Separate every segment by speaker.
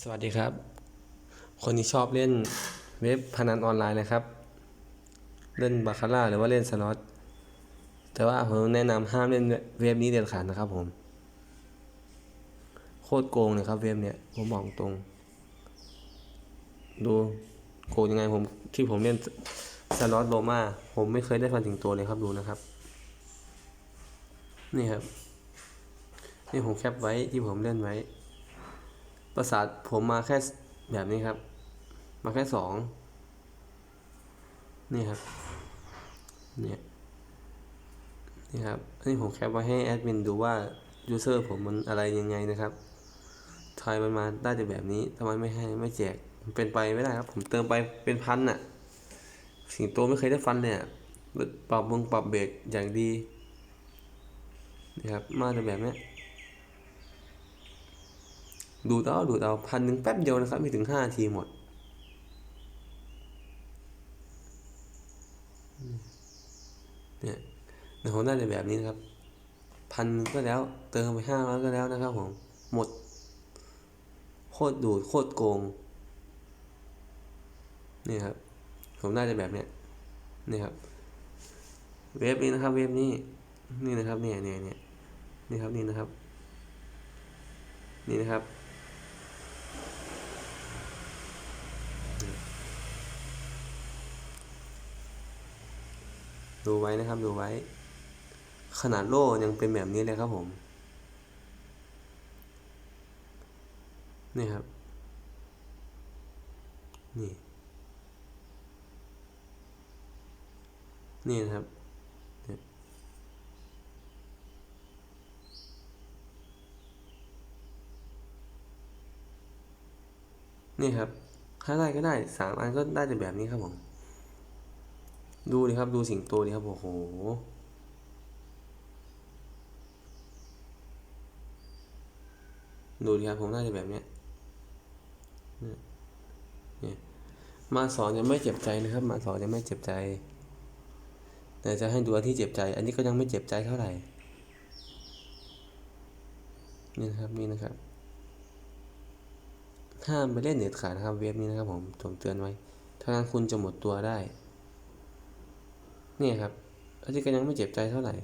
Speaker 1: สวัสดีครับ คนที่ชอบเล่นเว็บพนันออนไลน์นะครับ เล่นบาคาร่าหรือว่าเล่นสล็อต แต่ว่าผมแนะนำห้ามเล่นเว็บนี้เด็ดขาดนะครับผม โคตรโกงเลยครับเว็บเนี้ยผมบอกตรง ดูโกงยังไงผมที่ผมเล่นสล็อตโรมาผมไม่เคยได้ฟันถึงตัวเลยครับดูนะครับ นี่ครับ นี่ผมแคปไว้ที่ผมเล่นไว้ ประสาทผมมาแค่แบบนี้ครับ มาแค่สองนี่ครับเนี่ยนี่ครับนี่ผมแคปไว้ให้แอดมินดูว่ายูเซอร์ผมมันอะไรยังไงนะครับทายมันมาได้แต่แบบนี้ทำไมไม่ให้ไม่แจกเป็นไปไม่ได้ครับ ผมเติมไปเป็นพันน่ะ สิงโตไม่เคยได้ฟันเลยอะปรับบงปรับเบรกอย่างดีนี่ครับมาแต่แบบนี้ ดูดเอาดูดเอาพันหนึ่งแป๊บเดียวนะครับม่ถึงห้าทีหมด เนี่ยผมได้ในแบบนี้นะครับ พันก็แล้วเติมไปห้าร้อยก็แล้วนะครับผมหมด โคตรดูดโคตรโกง นี่ครับ ผมได้ในแบบเนี้ยนี่ครับ เว็บนี้นะครับ เว็บนี้ นี่นะครับเนี่ยเนี่ยเนี่ยนี่ครับนี่นะครับ นี่นะครับ ดูไว้นะครับดูไว้ ขนาดโล่ยังเป็นแบบนี้เลยครับผมนี่ครับ นี่ นี่นะครับนี่ยนี่ครับถ้าได้ก็ได้สามอันก็ได้แต่แบบนี้ครับผม ดูดิครับ ดูสิงโตดิครับ โอ้โห ดูดิครับ ผมได้แต่แบบเนี้ยเนี่ยมาสอนยังไม่เจ็บใจนะครับ มาสอนยังไม่เจ็บใจ แต่จะให้ดูที่เจ็บใจ อันนี้ก็ยังไม่เจ็บใจเท่าไหร่ นี่นะครับ นี่นะครับห้ามไปเล่นเน็ตขาดนะครับเว็บนี้นะครับผมผมเตือนไว้ถ้างั้นคุณจะหมดตัวได้ นี่ครับอันนี้ก็ยังไม่เจ็บใจเท่าไหร่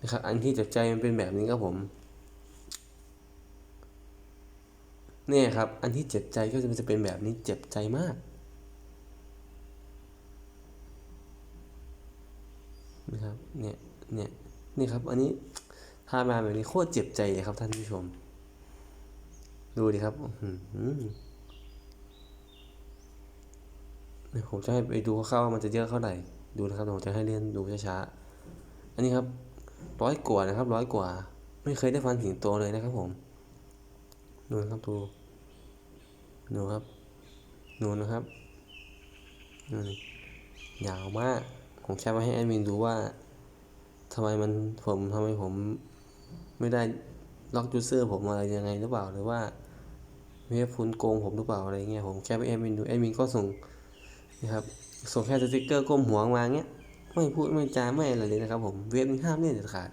Speaker 1: นะครับ อันที่เจ็บใจมันเป็นแบบนี้ครับผม เนี่ยครับ อันที่เจ็บใจก็จะเป็นแบบนี้เจ็บใจมากนะครับ เนี่ย เนี่ย นี่ครับ อันนี้ถ้ามาแบบนี้โคตรเจ็บใจเลยครับท่านผู้ชม ดูดิครับอือหือเนี่ย ผมจะให้ไปดูคร่าวๆว่ามันจะเยอะเท่าไหร่ดูนะครับผมจะให้เล่นดูช้าๆอันนี้ครับร้อยกว่านะครับร้อยกว่า ไม่เคยได้ฟันสิงโตเลยนะครับผมดูนะครับดูดูครับดูนะครับดูนยาวมาก ผมแค่มาให้แอดมินดูว่าทำไมมันผมทำไมผมไม่ได้ล็อกยูเซอร์ผมอะไรยังไงหรือเปล่าหรือว่าเว็บคุณโกงผมหรือเปล่าอะไรเงี้ยผมแค่ไปแอดมินดูแอดมินก็ส่ง นะครับส่งแค่สติ๊กเกอร์ก้มหัวมาเงี้ย ไม่พูดไม่จาไม่อะไรเลยนะครับ ผมเว็บห้ามเล่นเด็ดขาด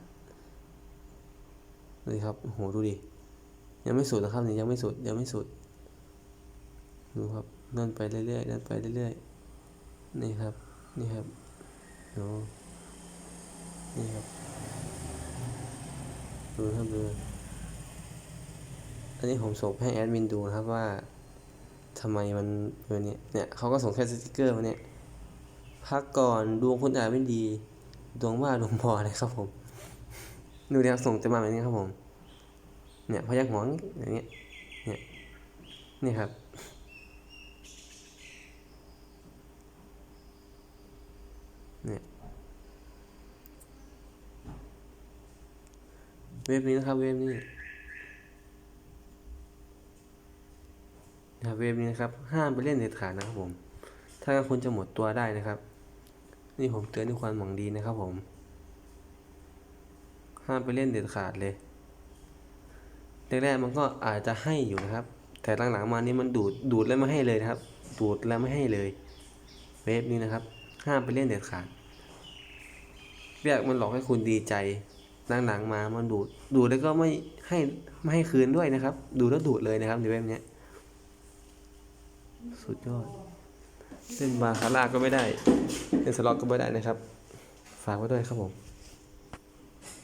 Speaker 1: เลยครับโอ้โหดูดิยังไม่สุดนะครับนี่ยังไม่สุดยังไม่สุดดูครับเดินไปเรื่อยๆเดินไปเรื่อยๆนี่ครับนี่ครับดูนี่ครับดูครับดูอันนี้ผมส่งให้แอดมินดูนะครับว่า ทำไมมันเป็นนี่ยเนี่ยเขาก็ส่งแค่สติกเกอร์มาเนี่ยพักก่อนดวงคุณอาจไม่ดี ดวงว่าดวงพอเลยครับผมดูเดี๋ยวส่งจะมาแบบนี้ครับผม เนี่ยพยักหัวอย่างเงี้ยเนี่ยนี่ครับ เนี่ยเว็บนี้นะครับเว็บนี้ นะครับเว็บนี้นะครับ ห้ามไปเล่นเด็ดขาดนะครับผม ถ้าคุณจะหมดตัวได้นะครับ นี่ผมเตือนด้วยความหวังดีนะครับผม ห้ามไปเล่นเด็ดขาดเลยแรกๆมันก็อาจจะให้อยู่นะครับ แต่หลังๆมานี่มันดูดดูดแล้วไม่ให้เลยนะครับ ดูดแล้วไม่ให้เลย เว็บนี้นะครับ ห้ามไปเล่นเด็ดขาดเรียกมันหลอกให้คุณดีใจหนังๆมามันดูดดูดแล้วก็ไม่ให้ไม่ให้คืนด้วยนะครับ ดูแล้วดูดเลยนะครับในเว็บนี้ สุดยอด เล่นบาคาร่าก็ไม่ได้ เล่นสล็อตก็ไม่ได้นะครับ ฝากไว้ด้วยครับผม